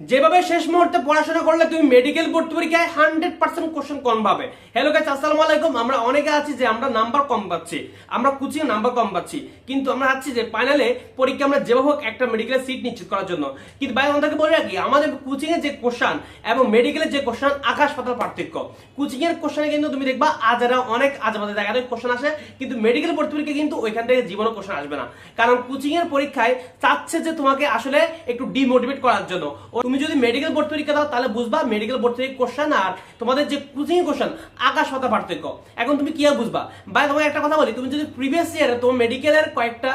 যেভাবে শেষ মুহূর্তে পড়াশোনা করলে তুমি মেডিকেল ভর্তি পরীক্ষায় হান্ড্রেড পার্সেন্ট কোশ্চেন কম পাবে। হ্যালো গাইস আসসালামু আলাইকুম। আমরা অনেকে আছি যে আমরা নাম্বার কম পাচ্ছি। আমরা কোচিং নাম্বার কম পাচ্ছি। কিন্তু আমরা আছি যে ফাইনালে পরীক্ষা আমরা যেভাবে হোক একটা মেডিকেলের সিট নিশ্চিত করার জন্য। কিন্তু ভাই, আমাদেরকে বলে রাখি, আমাদের কোচিং এর যে কোশ্চান এবং মেডিকেলের যে কোশ্চান আকাশ পাতাল পার্থক্য। কোচিং এর কোশ্চানে কিন্তু তুমি দেখবা আজারা অনেক আজবাজে জায়গা থেকে কোশ্চেন আসে, কিন্তু মেডিকেল ভর্তি পরীক্ষা কিন্তু ওইখান থেকে জীবনে কোশ্চেন আসবে না। কারণ কোচিং এর পরীক্ষায় চাচ্ছে যে তোমাকে আসলে একটু ডিমোটিভেট করার জন্য। তুমি যদি মেডিকেল বোর্ড পরীক্ষা দাও, তাহলে বুঝবা মেডিকেল বোর্ড থেকে কোশ্চেন আর তোমাদের যে কোচিং কোশ্চেন আকাশ পাতা পার্থক্য। এখন তুমি কি বুঝবা? ভাই তোমাকে একটা কথা বলি, তুমি যদি প্রিভিয়াস ইয়ারে তোমার মেডিকেলের কয়েকটা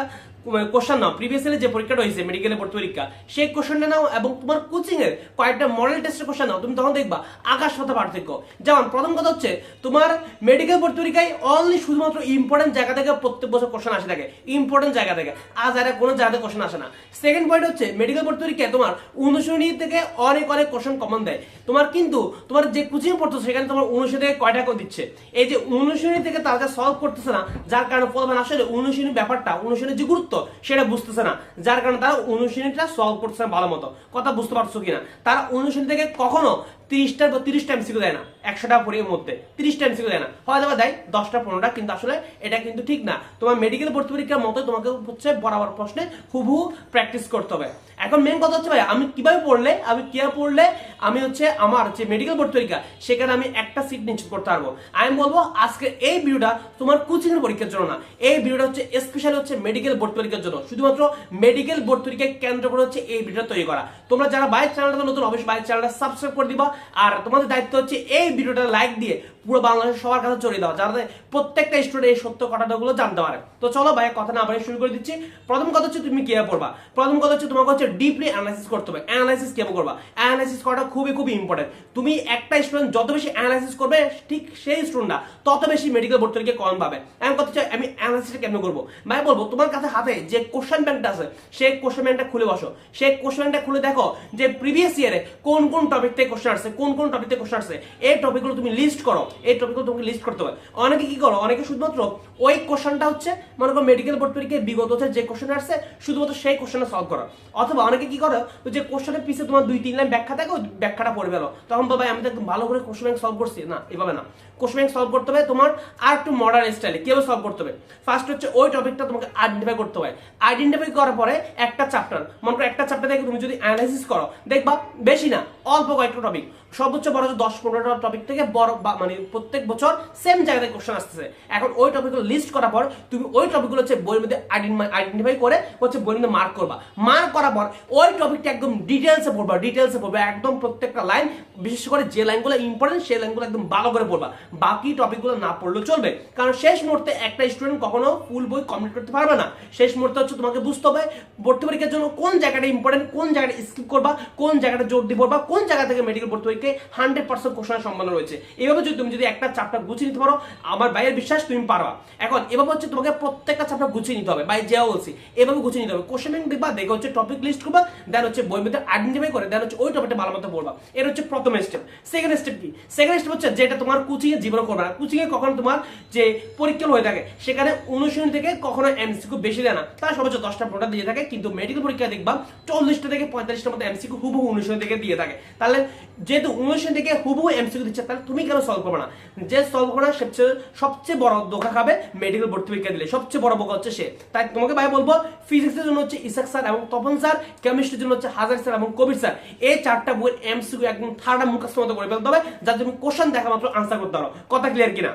কোশ্চেন নাও। প্রিভিয়াস ইয়ারে যে পরীক্ষাটা হয়েছে মেডিকেলের ভর্তি পরীক্ষা, সেই কোশ্চেনটা নাও এবং তোমার কোচিং এর কয়েকটা মডেল টেস্টের কোশ্চেন নাও। তুমি তখন দেখবা, আকাশ পাতা পার্থক্য। যেমন, প্রথম কথা হচ্ছে, তোমার মেডিকেল ভর্তি পরীক্ষায় অনলি শুধুমাত্র ইম্পর্টেন্ট জায়গা থেকে প্রত্যেক বছর কোশ্চেন আসে থাকে। ইম্পর্টেন্ট জায়গা থেকে। আর কোনো জায়গা থেকে কোশ্চেন আসে না। সেকেন্ড পয়েন্ট হচ্ছে মেডিকেল ভর্তি পরীক্ষায় তোমার অনুশীলনী থেকে অনেক অনেক কোশ্চেন কমন দেয়। তোমার কিন্তু, তোমার যে কোচিং পড়তো সেখানে তোমার অনুশীলনী থেকে কয়টা করে দিচ্ছে? এই যে অনুশীলনী থেকে তারা সলভ করতেছে না, যার কারণে প্রথমে আসলে অনুশীলনী ব্যাপারটা, অনুশীলনের যে গুরুত্ব সেটা বুঝতেছে না। যার কারণে তারা অনুশীলনীটা সলভ করতেছে ভালো মতো। কথা বুঝতে পারছ কিনা? তারা অনুশীলন থেকে কখনো তিরিশটা বা তিরিশ টাইম শিখে দেয় না, একশোটা পরীক্ষার মধ্যে তিরিশ টাইম শিখে দেয় না। হয়তো বা দেয় দশটা, পনেরোটা, কিন্তু আসলে এটা কিন্তু ঠিক না। তোমার মেডিকেল ভর্তি পরীক্ষার মতো তোমাকে হচ্ছে বরাবর প্রশ্নে হুবহু প্র্যাকটিস করতে হবে। এখন মেন কথা হচ্ছে ভাই, আমি কীভাবে পড়লে, আমি কীভাবে পড়লে, আমি হচ্ছে আমার যে মেডিকেল ভর্তি পরীক্ষা, সেখানে আমি একটা সিট নিশ্চিত করতে পারব। আমি বলব, আজকে এই ভিডিওটা তোমার কোচিং এর পরীক্ষার জন্য না, এই ভিডিওটা হচ্ছে স্পেশালি হচ্ছে মেডিকেল ভর্তি পরীক্ষার জন্য। শুধুমাত্র মেডিকেল ভর্তি পরীক্ষাকে কেন্দ্র করে হচ্ছে এই ভিডিওটা তৈরি করা। তোমরা যারা বাইক চ্যানেলটা নতুন, অবশ্যই বাইক চ্যানেলটা সাবস্ক্রাইব করে দিবা। আর তোমাদের দায়িত্ব হচ্ছে এই ভিডিওটা লাইক দিয়ে পুরো বাংলাদেশের সবার কাছে ছড়িয়ে দেওয়া যাতে প্রত্যেকটা স্টুডেন্ট এই সত্য কথাগুলো জানতে পারে। তো চলো ভাই, কথা না বাড়িয়ে শুরু করে দিচ্ছি। প্রথম কথা হচ্ছে তুমি কীভাবে পড়বা? প্রথম কথা হচ্ছে তোমাকে হচ্ছে ডিপলি অ্যানালাইসিস করতে হবে। অ্যানালাইসিস কীভাবে করবা? অ্যানালাইসিস করাটা খুবই খুবই ইম্পর্টেন্ট তুমি একটা স্টুডেন্ট যত বেশি অ্যানালাইসিস করবে, ঠিক সেই স্টুডেন্টটা তত বেশি মেডিকেল ভর্তি থেকে কম পাবে। আমি কথা হচ্ছে, আমি অ্যানালাইসিসটা কেমন করব? ভাই, বলব, তোমার কাছে হাতে যে কোশ্চেন ব্যাংকটা আছে, সেই কোশ্চেন ব্যাংকটা খুলে বসো। সেই কোশ্চেন ব্যাংকটা খুলে দেখো যে প্রিভিয়াস ইয়ারে কোন কোন টপিক থেকে কোশ্চেন আসছে, কোন কোন টপিক থেকে কোশ্চেন আসছে, এই টপিকগুলো তুমি লিস্ট করো। এই টপিকগুলো তোমাকে লিস্ট করতে হবে। অনেকে কি করো, অনেকে শুধুমাত্র ওই কোশ্চেনটা হচ্ছে, মনে করো মেডিকেল বোর্ড পরীক্ষায় বিগত হচ্ছে যে কোশ্চেন আসছে, শুধুমাত্র সেই কোশ্চেনটা সলভ করো। অথবা অনেকে কি করো যে কোশ্চেনের পিছে তোমার দুই, তিন লাইন ব্যাখ্যা থাকে ব্যাখ্যাটা পড়ে গেলো তখন বাবা আমি তো একদম ভালো করে কোশ্চেন সলভ করছি। না, এভাবে না। কোশ্চেন সলভ করতে হবে, তোমার আর একটু মডার্ন স্টাইলে কীভাবে সলভ করতে হবে? ফার্স্ট হচ্ছে ওই টপিকটা তোমাকে আইডেন্টিফাই করতে হবে আইডেন্টিফাই করার পরে একটা চ্যাপ্টার মনে করো একটা চ্যাপ্টার থেকে তুমি যদি অ্যানালাইসিস করো, দেখবা বেশি না, অল্প কয়েকটা টপিক সর্বোচ্চ বড় দশ পনেরোটা টপিক থেকে বড় মানে প্রত্যেক বছর সেম জায়গায় কোশ্চেন আসতেছে। এখন ওই টপিকগুলো লিস্ট করার পর তুমি ওই টপিকগুলো হচ্ছে বইয়ের মধ্যে আইডেন্টিফাই করে হচ্ছে বইয়ের মধ্যে মার্ক করবা। মার্ক করার পর ওই টপিকটা একদম ডিটেলসে পড়বা ডিটেলসে পড়বা, একদম প্রত্যেকটা লাইন বিশেষ করে যে লাইনগুলো ইম্পর্টেন্ট সেই লাইনগুলো একদম ভালো করে পড়বা। বাকি টপিকগুলো না পড়লেও চলবে। কারণ শেষ মুহূর্তে একটা স্টুডেন্ট কখনো ফুল বই কমপ্লিট করতে পারবে না। শেষ মুহূর্তে হচ্ছে তোমাকে বুঝতে হবে ভর্তি পরীক্ষার জন্য কোন জায়গাটা ইম্পর্টেন্ট কোন জায়গাটা স্কিপ করবা, কোন জায়গাটা জোর দিয়ে পড়বা, কোন জায়গা থেকে মেডিকেল ভর্তি পরীক্ষায় হান্ড্রেড পার্সেন্ট কোশ্চেনের সম্ভাবনা রয়েছে। এভাবে যদি তুমি যদি একটা চাপটা গুছিয়ে নিতে পারো, আমার বাইরের বিশ্বাস তুমি পারবা। এখন, এভাবে হচ্ছে তোমাকে প্রত্যেকটা চাপটা গুছিয়ে নিতে হবে। বাই যেও বলছি, এভাবে গুছিয়ে নিতে হবে। কোশ্চেন ব্যাংক দেখবা, দেখে হচ্ছে টপিক লিস্ট করবা দেন হচ্ছে বই মধ্যে আইডেন্টিফাই করে দেন হচ্ছে ওই টপিকটা ভালো মতো পড়বা। এটা হচ্ছে প্রথম স্টেপ সেকেন্ড স্টেপ কি? সেকেন্ড স্টেপ হচ্ছে যেটা তোমার কোচিং এ জীবন করবে না। কোচিং এ কখনো তোমার যে পরীক্ষা হয়ে থাকে, সেখানে অনুশীলন থেকে কখনো এমসিকিউ বেশি দেয় না। তার সর্বোচ্চ দশটা পনেরোটা দিয়ে থাকে, কিন্তু মেডিকেল পরীক্ষা দেখবা, চল্লিশটা থেকে পঁয়তাল্লিশটার মধ্যে এমসিকিউ হুবহু অনুশীলন থেকে দিয়ে থাকে। তাহলে যেহেতু অনুশীলন থেকে হুবহু এমসিকিউ দিচ্ছে, তাহলে তুমি কেন সলভ করবে না? যে সলভ করবে না সবচেয়ে সবচেয়ে বড় ধোকা খাবে মেডিকেল ভর্তি পরীক্ষা দিলে। সবচেয়ে বড় বোকা হচ্ছে সে। তাই তোমাকে ভাই বলব ফিজিক্সের জন্য হচ্ছে ইসাক স্যার এবং তপন স্যার কেমিস্ট্রির জন্য হচ্ছে হাজার স্যার এবং কবির স্যার, এই চারটা বইয়ের এমসিকিউ একদম থার্ডা মুখস্থ মতো করে ফেলতে হবে, যাতে তুমি কোশ্চেন দেখা মাত্র আনসার করতে পারো। কথা ক্লিয়ার কিনা?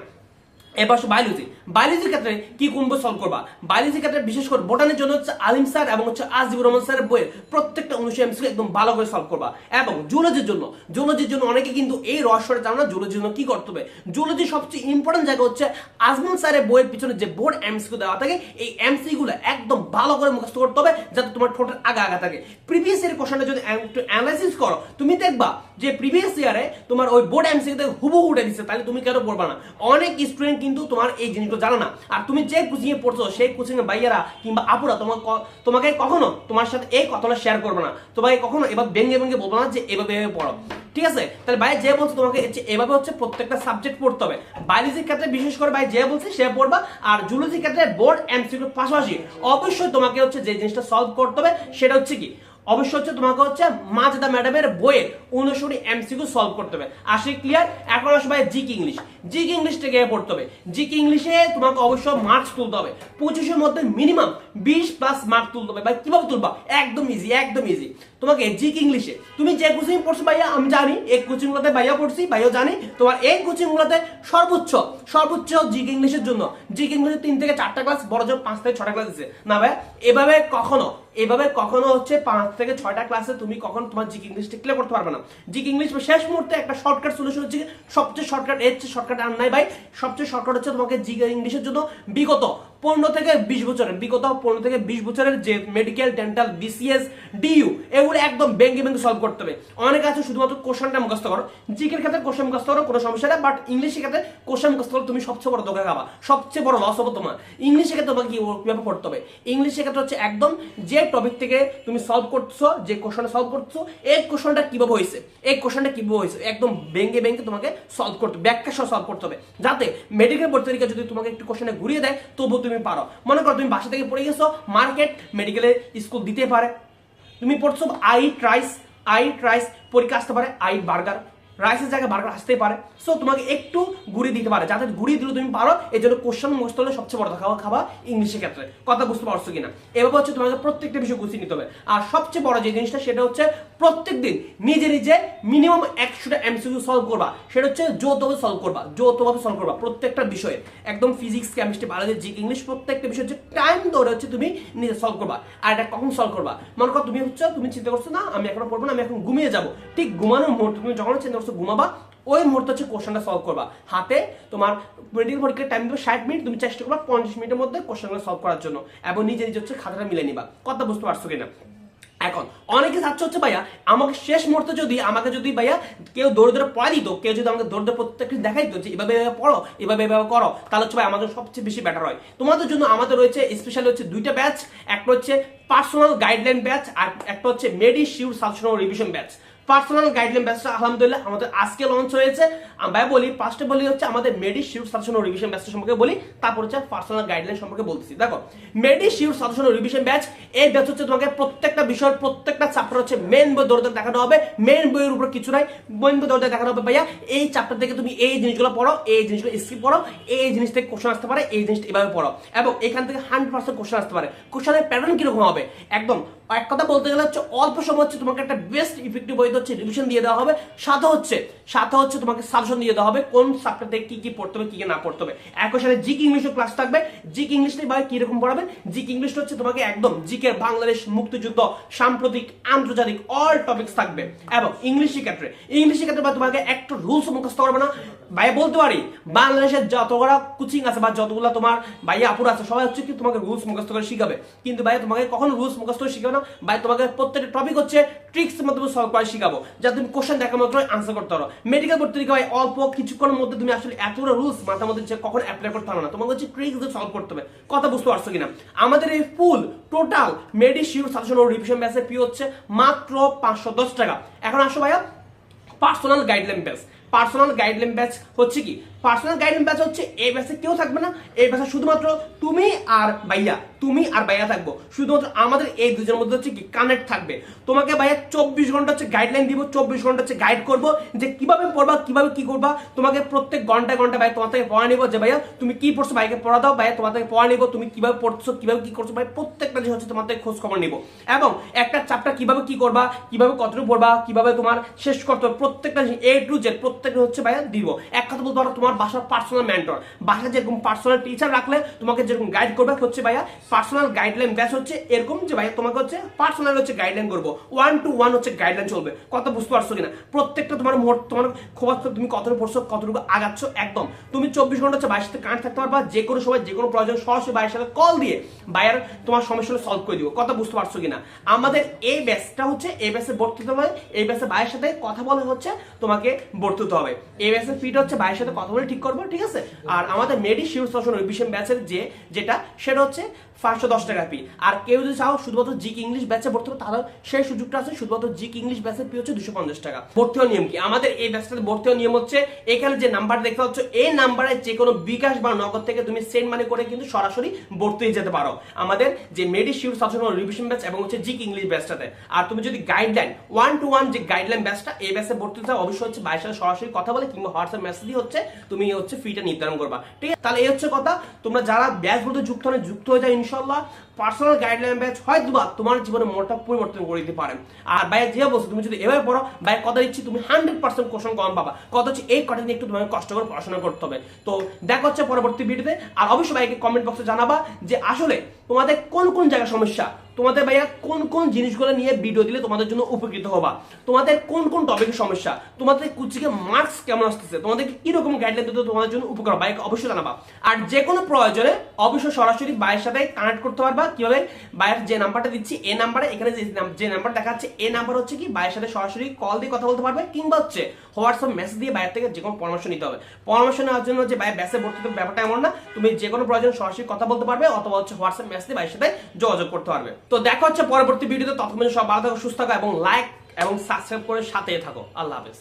এবার বায়োলজি বায়োলজির ক্ষেত্রে কি কোন বই সলভ করবা বায়োলজির ক্ষেত্রে বিশেষ করে বোটানের জন্য হচ্ছে আলিম স্যার এবং হচ্ছে আজিবুর রহমান স্যারের বইয়ের প্রত্যেকটা অনুশীলন এমসিকিউ একদম ভালো করে সলভ করবা। এবং জুলজির জন্য জুলজির জন্য অনেকে কিন্তু এই রহস্যটা জানো না জুলজির জন্য কি করতে হবে? জুলজির সবচেয়ে ইম্পর্টেন্ট জায়গা হচ্ছে আজমল স্যারের বইয়ের পিছনে যে বোর্ড এমসিকিউ দেওয়া থাকে, এই এমসিকিউ গুলো একদম ভালো করে মুখস্থ করতে হবে যাতে তোমার ঠোঁটের আগা আগা থাকে। প্রিভিয়াস ইয়ারের কোশ্চেনটা যদি একটু অ্যানালাইসিস করো, তুমি দেখবা যে প্রিভিয়াস ইয়ারে তোমার ওই বোর্ড এমসিকিউ থেকে হুবহু উঠে দিচ্ছে তাহলে তুমি কেন পড়বা না? অনেক স্টুডেন্ট কিন্তু তোমার এই জিনিসগুলো জানো না। আর তুমি যে কোচিং এ পড়ছো, সেই কোচিং এর ভাইয়ারা কিংবা আপুরা তোমার তোমাকে কখনো তোমার সাথে এই কথাটা শেয়ার করবে না। তোমাকে কখনো এবার ব্যঙ্গে ব্যঙ্গে বলব না যে এভাবে এভাবে পড়ো। ঠিক আছে? তাহলে ভাই যে বলছে তোমাকে এভাবে হচ্ছে প্রত্যেকটা সাবজেক্ট পড়তে হবে। বায়োলজির ক্ষেত্রে বিশেষ করে ভাই যে বলছে সে পড়বা। আর জুলজির ক্ষেত্রে বোর্ড এমসিকিউর পাশাপাশি অবশ্যই তোমাকে হচ্ছে যে জিনিসটা সলভ করতে হবে, সেটা হচ্ছে কি? অবশ্যই হচ্ছে তোমাকে হচ্ছে মাজদা ম্যাডামের বইয়ের অনুসরণী এমসিকিউ সলভ করতে হবে। আসে ক্লিয়ার এখন আসবে ভাই জিক ইংলিশ। জিক ইংলিশটা গিয়ে পড়তে হবে? জিক ইংলিশে তোমাকে অবশ্যই মার্কস তুলতে হবে। পঁচিশের মধ্যে মিনিমাম বিশ প্লাস মার্ক তুলতে হবে। ভাই, কীভাবে তুলবা? একদম ইজি একদম ইজি তোমাকে জিক ইংলিশে, তুমি যে কোচিং পড়ছো ভাইয়া, আমি জানি, এই কোচিং গুলোতে ভাইয়া পড়ছি ভাইয়া জানি। তোমার এই কোচিং গুলোতে সর্বোচ্চ সর্বোচ্চ জিক ইংলিশের জন্য, জিক ইংলিশে তিন থেকে চারটা ক্লাস বড় জোর পাঁচ থেকে ছটা ক্লাস দিচ্ছে না ভাই, এভাবে কখনো এভাবে কখনো হচ্ছে পাঁচ থেকে ছয়টা ক্লাসে তুমি কখন তোমার জিক ইংলিশটা ক্লিয়ার করতে পারবে না। জিক ইংলিশ শেষ মুহূর্তে একটা শর্টকাট সলিউশন হচ্ছে সবচেয়ে শর্টকাট এর শর্টকাট আর নাই ভাই, সবচেয়ে শর্টকাট হচ্ছে তোমাকে জিক ইংলিশের জন্য বিগত পনেরো থেকে বিশ বছরের, বিগত পনেরো থেকে বিশ বছরের যে মেডিকেল ডেন্টাল বিসিএস ডিইউ এগুলো একদম ব্যাঙ্গে ব্যাঙ্গে সলভ করতে হবে। অনেক আছে শুধুমাত্র কোশ্চেনটা মুখস্থ করো। জিকের ক্ষেত্রে কোশ্চেন মুখস্থ করো, কোনো সমস্যা নেই বাট ইংলিশের ক্ষেত্রে কোশ্চেন মুখস্থ করো তুমি সবচেয়ে বড় দোকান খাবা। সবচেয়ে বড় লস হবে তোমার। ইংলিশের ক্ষেত্রে তোমাকে কীভাবে পড়তে হবে? ইংলিশের ক্ষেত্রে হচ্ছে একদম যে টপিক থেকে তুমি সলভ করছ, যে কোশ্চেনটা সলভ করছ, এই কোশ্চেনটা কীভাবে হয়েছে? এই কোশ্চেনটা কীভাবে হয়েছে? একদম ব্যাঙ্গে ব্যাঙ্গে তোমাকে সলভ করতে ব্যাখ্যা সহ সলভ করতে হবে। যাতে মেডিকেল তরিকা যদি তোমাকে একটু কোশ্চেনে ঘুরিয়ে দেয়, তবুও তুমি পারো। মনে করো তুমি বাসা থেকে পড়ে গেছো, মার্কেট মেডিকেলে স্কুল দিতে পারে। তুমি পড়ছো আই ট্রাইস আই ট্রাইস পরীক্ষা আসতে পারে আই বার্গার রাইসের জায়গায় বার্গার আসতেই পারে। সো তোমাকে একটু ঘুরিয়ে দিতে পারে। যাতে ঘুরিয়ে দিলে তুমি পারো, এই জন্য কোশ্চেন মুখস্থ হলে সবচেয়ে বড় খাওয়া খাওয়া ইংলিশের ক্ষেত্রে। কথা বুঝতে পারছ কিনা? এভাবে হচ্ছে তোমাকে প্রত্যেকটা বিষয় গুছিয়ে নিতে হবে। আর সবচেয়ে বড় যে জিনিসটা, সেটা হচ্ছে প্রত্যেক দিন নিজে নিজে মিনিমাম একশোটা এমসিকিউ সলভ করবা। সেটা হচ্ছে যৌথভাবে সলভ করবা। যৌথভাবে সলভ করবা প্রত্যেকটা বিষয়ে। একদম ফিজিক্স কেমিস্ট্রি বায়োলজি জিক ইংলিশ প্রত্যেকটা বিষয় হচ্ছে টাইম ধরে হচ্ছে তুমি নিজে সলভ করবা। আর এটা কখন সলভ করবা? মনে করো তুমি হচ্ছে, তুমি চিন্তা করছ, না, আমি এখন পড়ব না, আমি এখন ঘুমিয়ে যাব। ঠিক ঘুমানোর মুহূর্তে তুমি যখন চিন্তা করছ ঘুমাবা, ওই মুহূর্তে হচ্ছে কোশ্চেনটা সলভ করবা। হাতে তোমার মেডিকেল পরীক্ষার টাইম দেবে ষাট মিনিট, তুমি চেষ্টা করবা পঞ্চাশ মিনিটের মধ্যে কোশ্চেনগুলো সলভ করার জন্য এবং নিজে নিজে হচ্ছে খাতাটা মিলে নিবা। কথা বুঝতে পারছ কিনা? এখন, অনেকে ছাত্র হচ্ছে, ভাইয়া, আমাকে শেষ মুহূর্তে যদি, আমাকে যদি, ভাইয়া, কেউ দৌড়ে দৌড়ে পড়া দিত, কেউ যদি আমাকে দৌড়ে দৌড়ে প্রত্যেকটি দেখাই দিত যে, এভাবে এভাবে পড়ো, এভাবে এভাবে করো, তাহলে হচ্ছে ভাই আমাদের সবচেয়ে বেশি বেটার হয়। তোমাদের জন্য আমাদের রয়েছে স্পেশালি হচ্ছে দুইটা ব্যাচ একটা হচ্ছে পার্সোনাল গাইডলাইন ব্যাচ আর একটা হচ্ছে মেডি শিউর সাবশনাল রিভিশন ব্যাচ পার্সোনাল গাইডলাইন ব্যাচটা আলহামদুলিল্লাহ, আমাদের আজকে লঞ্চ হয়েছে। আমরা বলি ফার্স্টে বলি হচ্ছে আমাদের মেডি শিউর সাজেশন রিভিশন ব্যাচটা সম্পর্কে বলি, তারপর হচ্ছে পার্সোনাল গাইডলাইন সম্পর্কে বলতেছি। দেখো Medi sure suggestion revision batch এই ব্যাচ হচ্ছে তোমাকে প্রত্যেকটা বিষয়ের প্রত্যেকটা চ্যাপ্টার হচ্ছে মেন বই দৌড়তে দেখানো হবে। মেন বইয়ের উপর কিছু নাই মেন বই দৌড়তে দেখানো হবে ভাইয়া, এই চ্যাপ্টার থেকে তুমি এই জিনিসগুলো পড়ো, এই জিনিসগুলো স্কিপ পড়ো এই জিনিস থেকে কোশ্চেন আসতে পারে, এই জিনিসটা এভাবে পড়ো। এবং এখান থেকে হান্ড্রেড পার্সেন্ট কোশ্চেন আসতে পারে। কোশ্চেনের প্যাটার্ন কীরকম হবে? একদম এক কথা বলতে গেলে হচ্ছে অল্প সময় হচ্ছে তোমাকে একটা বেস্ট ইফেক্টিভ বইতে হচ্ছে রিভিশন দিয়ে দেওয়া হবে। সাথে হচ্ছে সাথে হচ্ছে তোমাকে সাজেশন দিয়ে দেওয়া হবে কোন থেকে কি কি পড়তে হবে, কি কি না পড়তে হবে। একই সাথে জিক ইংলিশের ক্লাস থাকবে। জিক ইংলিশটা ভাই কীরকম পড়াবেন জিক ইংলিশটা হচ্ছে তোমাকে একদম জিকের বাংলাদেশ মুক্তিযুদ্ধ, সাম্প্রতিক, আন্তর্জাতিক অল টপিকস থাকবে। এবং ইংলিশের ক্ষেত্রে ইংলিশের ক্ষেত্রে ভাই তোমাকে একটা রুলস মুখস্থ করবে না। ভাই বলতে পারি, বাংলাদেশের যতগুলো কোচিং আছে বা যতগুলো তোমার ভাইয়া আপুর আছে, সবাই হচ্ছে কি তোমাকে রুলস মুখস্থ করে শিখাবে। কিন্তু ভাই তোমাকে কখনো রুলস মুখস্থ করে শিখাবে না ভাই, তোমাকে প্রত্যেকটা টপিক হচ্ছে ট্রিক্স মাধ্যমে সলভ করে শিখাবো। যাতে তুমি কোশ্চেন দেখা মাত্র আনসার করতে পারো। মেডিকেল গিয়ে ভাই, অল্প কিছুক্ষণের মধ্যে তুমি আসলে এতগুলো রুলস মাথার মধ্যে যে কখন অ্যাপ্লাই করতে পারো না। তোমাকে হচ্ছে ট্রিক্স দিয়ে সলভ করতে হবে। কথা বুঝতে পারছ কিনা? আমাদের এই full total Medi sure suggestion ও রিভিশন ব্যাচের ফি হচ্ছে মাত্র পাঁচশো দশ টাকা। এখন আসো ভাইয়া personal guideline batch personal guideline batch হচ্ছে কি? পার্সোনাল গাইডলাইন ব্যাচ হচ্ছে, এই ব্যাচে কেউ থাকবে না। এই ব্যাচে শুধুমাত্র তুমি আর ভাইয়া, তুমি আর ভাইয়া থাকব। শুধুমাত্র আমাদের এই দুজনের মধ্যে হচ্ছে কি কানেক্ট থাকবে। তোমাকে ভাইয়া চব্বিশ ঘণ্টা হচ্ছে গাইডলাইন দিব, চব্বিশ ঘণ্টা হচ্ছে গাইড করব যে কীভাবে পড়বা, কীভাবে কি করবা। তোমাকে প্রত্যেক ঘন্টায় ঘণ্টা ভাই তোমার থেকে পড়া নিবো যে ভাইয়া, তুমি কি পড়ছো ভাইকে পড়া দাও, ভাইয়া তোমার থেকে পড়া নিবো, তুমি কীভাবে পড়ছো, কীভাবে কি করছ ভাই প্রত্যেকটা জিনিস হচ্ছে তোমার থেকে খোঁজ খবর নিবো। এবং একটা চাপটা কীভাবে কি করবা, কীভাবে কতটুকু পড়বা, কীভাবে তোমার শেষ করতে হবে, প্রত্যেকটা এ টু জেড প্রত্যেকটা হচ্ছে ভাইয়া দিব। এক কথা বলতে পারো, তোমার বাসার পার্সোনাল মেন্টর বাসায় যেরকম পার্সোনাল টিচার রাখলে তোমাকে যেরকম গাইড করবে, হচ্ছে ভাইয়া পার্সোনাল গাইডলাইন ব্যাচ হচ্ছে এরকম যে ভাইয়া তোমাকে হচ্ছে পার্সোনাল হচ্ছে গাইডলাইন করব। ওয়ান টু ওয়ান হচ্ছে গাইডলাইন চলবে। কত বুঝতে পারছ কিনা? প্রত্যেকটা তোমার মোট, তোমার খবর তুমি কতটুকু পড়ছো, কতটুকু আগাচ্ছ, একদম। তুমি চব্বিশ ঘণ্টা হচ্ছে বাইরের সাথে থাকতে পারবা, যে কোনো সময়, যে কোনো প্রয়োজন, সরাসরি বাইরের সাথে কল দিয়ে বাইরের তোমার সমস্যাগুলো সলভ করে দিব। কথা বুঝতে পারছ কিনা? আমাদের এই ব্যাচটা হচ্ছে, এই ব্যাচে ভর্তি হতে হবে, এই ব্যাচে বাইরের সাথে কথা বলে হচ্ছে তোমাকে ভর্তি হতে হবে। এই ব্যাচের ফিটা হচ্ছে বাইরের সাথে কথা বলে ঠিক করব, ঠিক আছে? আর আমাদের মেডি শিউর সেশন রিভিশন ব্যাচের যে, যেটা, সেটা হচ্ছে পাঁচশো দশ টাকা ফি আর কেউ যদি চাও শুধুমাত্র জিক ইংলিশ ব্যাচে ভর্তি হবে তাহলে সেই সুযোগটা আছে, শুধুমাত্র জিক ইংলিশ ব্যাচের ফি হচ্ছে দুশো পঞ্চাশ টাকা। ভর্তি হওয়ার নিয়ম কি? আমাদের এই ব্যাচটাতে ভর্তি হওয়ার নিয়ম হচ্ছে, এখানে যে নাম্বার দেখতে পাচ্ছ, এই নাম্বারে যে কোনো বিকাশ বা নগদ থেকে তুমি সেন্ড মানি করে কিন্তু সরাসরি ভর্তি হয়ে যেতে পারো। আমাদের যে মেডিশিউর সাবজেক্ট রিভিশন ব্যাচ এবং হচ্ছে জিক ইংলিশ ব্যাচটাতে আর তুমি যদি গাইডলাইন ওয়ান টু ওয়ান যে গাইডলাইন ব্যাচটা এই ব্যাচে ভর্তি হতে অবশ্যই হচ্ছে বাইরের সাথে সরাসরি কথা বলে কিংবা হোয়াটসঅ্যাপ মেসেজ দিয়ে হচ্ছে তুমি হচ্ছে ফিটা নির্ধারণ করবা। ঠিক আছে? তাহলে এই হচ্ছে কথা। তোমরা যারা ব্যাচগুলোতে যুক্ত হলে যুক্ত হয়ে যায় Allah. পার্সোনাল গাইডলাইন ব্যাচ হয়তো বা তোমার জীবনে মোটা পরিবর্তন করে দিতে পারে। আর ভাইয়া যে বলছো, তুমি যদি এভাবে পড়ো ভাই কথা দিচ্ছি, তুমি হান্ড্রেড পার্সেন্ট কোশ্চেন কম পাবা। কথা হচ্ছে, এই কটা নিয়ে একটু তোমাকে কষ্ট করে পড়াশোনা করতে হবে। তো দেখা হচ্ছে পরবর্তী ভিডিওতে। আর অবশ্যই ভাইকে কমেন্ট বক্সে জানাবা যে আসলে তোমাদের কোন কোন জায়গায় সমস্যা, তোমাদের ভাইয়া কোন কোন জিনিসগুলো নিয়ে ভিডিও দিলে তোমাদের জন্য উপকৃত হবা, তোমাদের কোন কোন টপিকের সমস্যা, তোমাদের কুচিকে মার্কস কেমন আসতেছে, তোমাদের কীরকম গাইডলাইন দিতে তোমাদের জন্য উপকার বাইক অবশ্যই জানাবা। আর যে কোনো প্রয়োজনে অবশ্যই সরাসরি বাইয়ের সাথে কানেক্ট করতে পারবা। কীভাবে বাইয়ের যে নাম্বারটা দিচ্ছি এই নাম্বারে এখানে যে যে নাম্বার দেখাচ্ছে এই নাম্বার হচ্ছে কি বাইয়ের সাথে সরাসরি কল দিয়ে কথা বলতে পারবে কিংবা হচ্ছে হোয়াটসঅ্যাপ মেসেজ দিয়ে বাইরে থেকে যে কোনো পরামর্শ নিতে হবে। পরামর্শ নেওয়ার জন্য যে বাইরে ব্যাসে ভর্তি ব্যাপারটা এমন না, তুমি যে কোনো প্রয়োজন সরাসরি কথা বলতে পারবে অথবা হচ্ছে হোয়াটসঅ্যাপ মেসেজ দিয়ে বাইরের সাথে যোগাযোগ করতে পারবে। তো দেখা হচ্ছে পরবর্তী ভিডিওতে ততক্ষণ সব ভালো থাকো, সুস্থ থাকো এবং লাইক এবং সাবস্ক্রাইব করে সাথে থাকো। আল্লাহ হাফেজ।